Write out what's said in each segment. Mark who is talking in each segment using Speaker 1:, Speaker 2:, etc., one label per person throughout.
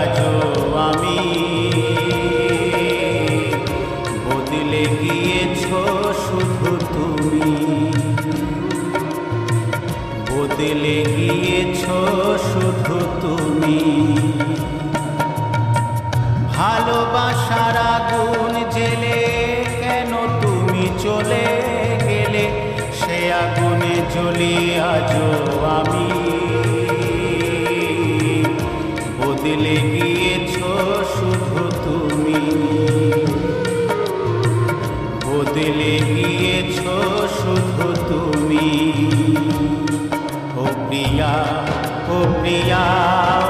Speaker 1: আগুনে জ্বলি আজো আমি। বদলে গিয়েছ শুধু তুমি। বদলে গিয়েছ তুমি। ভালোবাসার আগুন জেলে কেন তুমি চলে গেলে? সে আগুনে জ্বলি আজো আমি। final.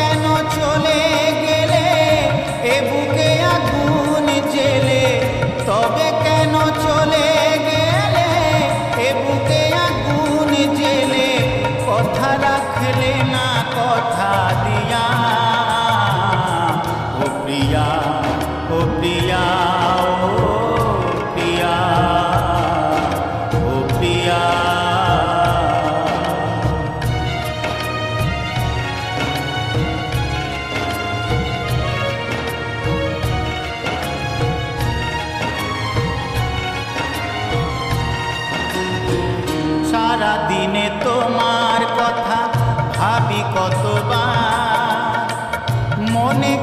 Speaker 1: करना कथा दिया।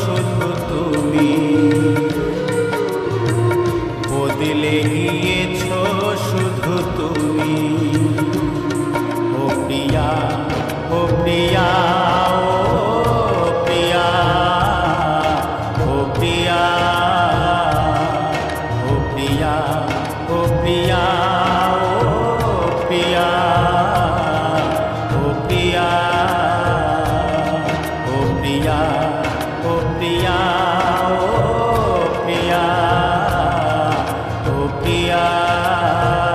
Speaker 1: শুধু তুমি। বদলে গিয়েছ শুধু তুমি। ও প্রিয়া ও প্রিয়া ও প্রিয়া ও প্রিয়া ও প্রিয়া ও প্রিয়া ও প্রিয়া ও প্রিয়া। किया